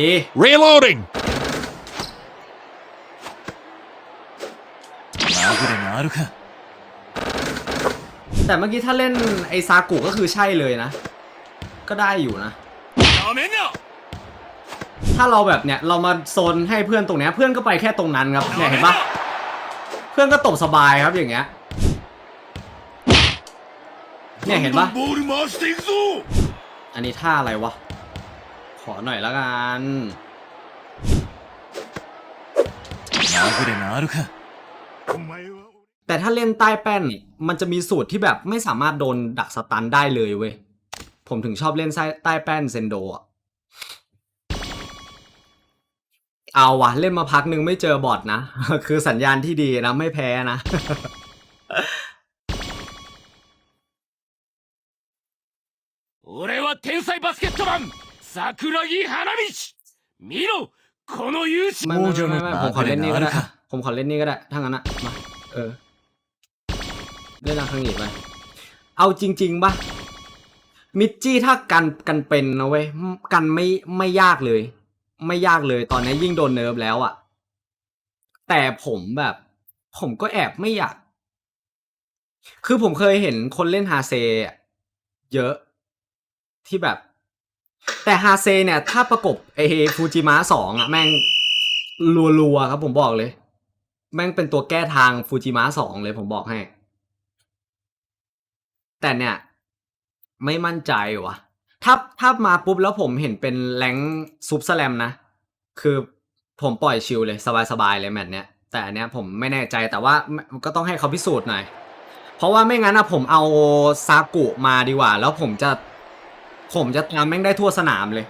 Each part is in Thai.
ดี Reloading! まぐれがあるか แต่เมื่อกี้ถ้าเล่นไอซากุก็คือใช่เลยนะ ก็ได้อยู่นะ ダメな ถ้าเราแบบเนี้ยเรามาโซนให้เพื่อนตรงเนี้ยเพื่อนก็ไปแค่ตรงนั้นครับเนี่ยเห็นปะเพื่อนก็ตบสบายครับอย่างเงี้ย เนี่ยเห็นปะ ボール回していくぞ อันนี้ท่าอะไรวะ ขอหน่อยละกัน まぐれがあるかお前は แต่ถ้าเล่นใต้แป้นนี่มันจะมีสูตรที่แบบไม่สามารถโดนดักสตันได้เลยเว้ย ผมถึงชอบเล่นใต้แป้นเซนโดอะเอาวะเล่นมาพักหนึ่งไม่เจอบอทนะ คือสัญญาณที่ดีนะ ไม่แพ้นะ 俺は天才バスケットマン 桜木花道見ろこの勇姿 ไม่ไม่ไม่ไม่ผมขอเล่นนี่ก็ได้ ผมขอเล่นนี่ก็ได้ถ้างั้นอะมา เออ เล่นทางข้างอีกไป เอาจริง ๆปะมิจจี้ถ้ากันกันเป็นนะเว้ย กันไม่ไม่ยากเลย ไม่ยากเลย ตอนนี้ยิ่งโดนเนิร์ฟแล้วอะแต่ผมแบบ ผมก็แอบไม่อยาก คือผมเคยเห็นคนเล่นฮาเซอะเยอะ ที่แบบ แต่ฮาเซเนี่ย ถ้าประกบไอฟูจิมะสองอะแม่งรัวๆครับผมบอกเลย แม่งเป็นตัวแก้ทางฟูจิมะสองเลยผมบอกให้ แต่เนี่ย ไม่มั่นใจวะถ้าถ้ามาปุ๊บแล้วผมเห็นเป็นแรงซุปสแลมนะ คือผมปล่อยชิลเลย สบายๆเลยแมตช์เนี้ยแต่อันเนี้ยผมไม่แน่ใจแต่ว่าก็ต้องให้เขาพิสูจน์หน่อย เพราะว่าไม่งั้นนะผมเอาซากุมาดีกว่า แล้วผมจะ ผมจะตามแม่งได้ทั่วสนามเลย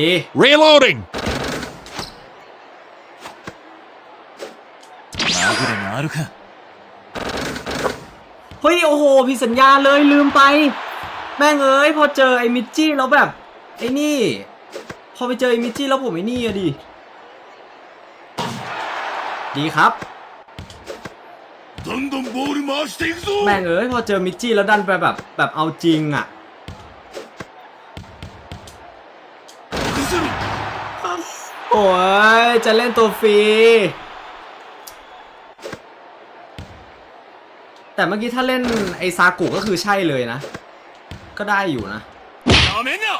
ดี Reloading! まぐれがあるか เฮ้ย โอ้โหผิดสัญญาเลยลืมไป แม่งเอ้ย พอเจอไอ้มิจจี้แล้วแบบ ไอ้นี่ พอไปเจอไอ้มิจจี้แล้วผมไอ้นี่อะดิ ดีครับแม่งเอ้ยพอเจอมิกจี้แล้วดันไปแบบแบบเอาจริงอะโอ้ยจะเล่นตัวฟรีแต่เมื่อกี้ถ้าเล่นไอซากุก็คือใช่เลยนะ ก็ได้อยู่นะเอาเมนเนี่ย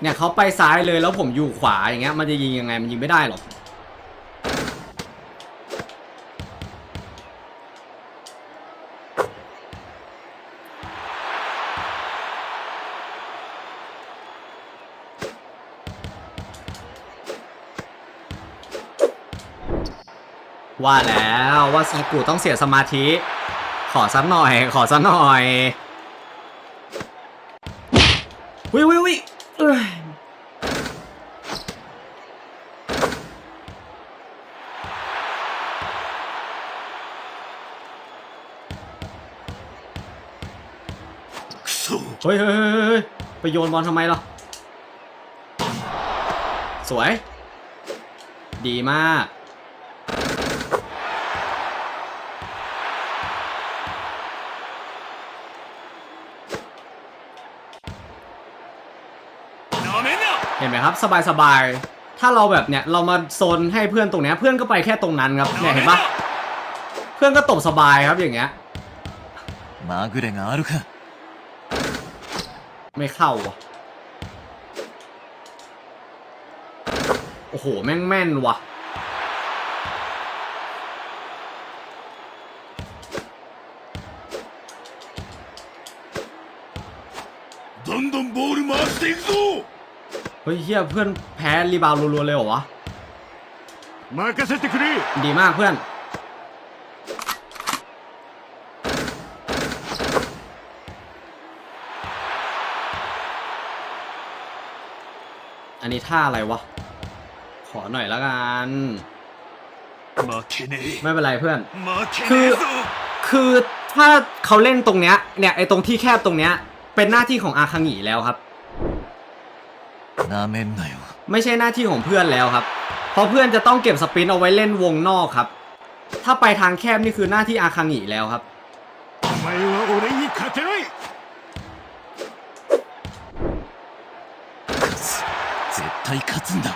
เนี่ยเขาไปซ้ายเลยแล้วผมอยู่ขวาอย่างเงี้ยมันจะยิงยังไงมันยิงไม่ได้หรอกว่าแล้วว่าซากุต้องเสียสมาธิ ขอสักหน่อย ขอสักหน่อยวิววิววิ เอ้เฮ้ยเฮ้ยเฮ้ยเฮ้ยไปโยนบอลทำไมล่ะ สวย ดีมาก เห็นไหมครับ สบายๆ ถ้าเราแบบเนี้ยเรามาโซนให้เพื่อนตรงเนี้ยเพื่อนก็ไปแค่ตรงนั้นครับเนี่ยเห็นปะเพื่อนก็ตบสบายครับอย่างเงี้ยมาเกุเรงารุค่ไม่เข้าว่ะโอ้โหแม่งแม่นว่ะ เฮ้ยเฮียเพื่อนแพ้รีบาวรัวๆเลยเหรอวะมาเกษตครีดีมากเพื่อน อันนี้ท่าอะไรวะ ขอหน่อยละกันไม่เป็นไรเพื่อน คือคือถ้าเขาเล่นตรงเนี้ยเนี่ยไอตรงที่แคบตรงเนี้ยเป็นหน้าที่ของอาคังหีแล้วครับ なめんなよ ไม่ใช่หน้าที่ของเพื่อนแล้วครับ เพราะเพื่อนจะต้องเก็บสปรินต์เอาไว้เล่นวงนอกครับ ถ้าไปทางแคบนี่คือหน้าที่อาคังิแล้วครับ お前は俺に勝てない勝つ絶対勝つんだ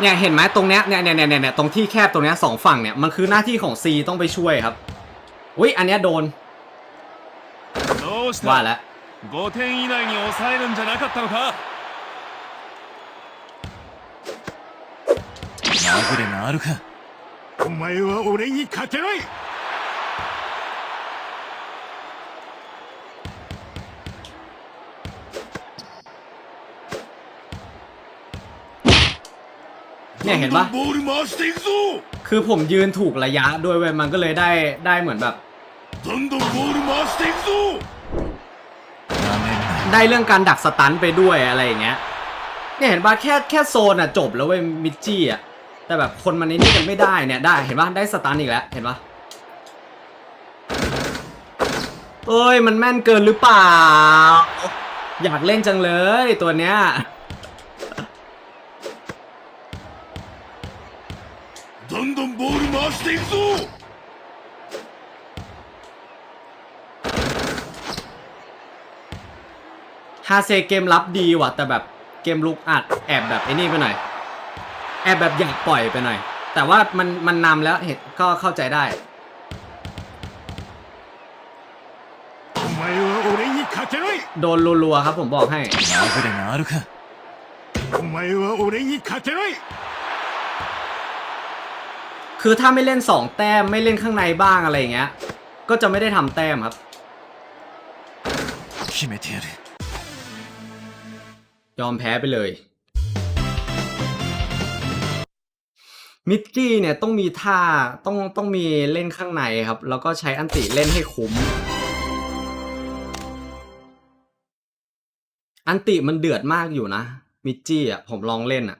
เนี่ยเห็นไหมตรงเนี้ยเนี่ยเนี่ยเนี่ยเนี่ยตรงที่แคบตรงเนี้ยสองฝั่งเนี่ยมันคือหน้าที่ของ C ต้องไปช่วยครับอุ้ยอันเนี้ยโดน どうし ว่า た แล้ว 5点以内に抑えるんじゃなかったのか まぐれがあるかお前は俺に勝てないเนี่ยเห็นปะボคือผมยืนถูกระยะด้วยเว้ยมันก็เลยได้ได้เหมือนแบบどんได้เรื่องการดักสตันไปด้วยอะไรอย่างเงี้ยเนี่ยเห็นปะแค่แค่โซนอะจบแล้วเว้ยมิจี้อะ แต่แบบคนมันนี่กันไม่ได้เนี่ยได้เห็นปะได้สตันอีกแล้วเห็นปะเอ้ยมันแม่นเกินหรือเปล่า อยากเล่นจังเลยตัวเนี้ย どんどんボール回していくぞ ฮาเซเกมรับดีว่ะ แต่แบบเกมลุกอัดแอบแบบไอ้นี่ไปหน่อย แ แอบแบบอยากปล่อยไปหน่อย แต่ว่ามันมันนำแล้วเห็นก็เข้าใจได้โดนรัวๆครับผมบอกให้คือถ้าไม่เล่นสองแต้มไม่เล่นข้างในบ้างอะไรเงี้ย ก็จะไม่ได้ทำแต้มครับยอมแพ้ไปเลย มิดกี้เนี่ยต้องมีท่าต้องต้องมีเล่นข้างในครับ แล้วก็ใช้อันติเล่นให้คุ้ม อันติมันเดือดมากอยู่นะ มิดจี้อะผมลองเล่นอะ